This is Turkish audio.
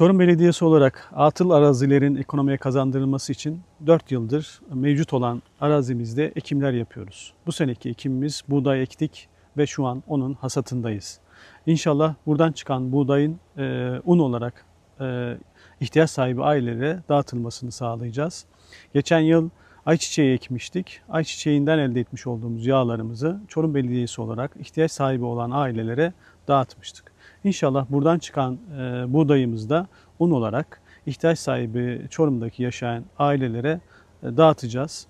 Çorum Belediyesi olarak atıl arazilerin ekonomiye kazandırılması için 4 yıldır mevcut olan arazimizde ekimler yapıyoruz. Bu seneki ekimimiz buğday ektik ve şu an onun hasatındayız. İnşallah buradan çıkan buğdayın e, un olarak e, ihtiyaç sahibi ailelere dağıtılmasını sağlayacağız. Geçen yıl ayçiçeği ekmiştik. Ayçiçeğinden elde etmiş olduğumuz yağlarımızı Çorum Belediyesi olarak ihtiyaç sahibi olan ailelere dağıtmıştık. İnşallah buradan çıkan e, buğdayımızı da un olarak ihtiyaç sahibi Çorum'daki yaşayan ailelere e, dağıtacağız.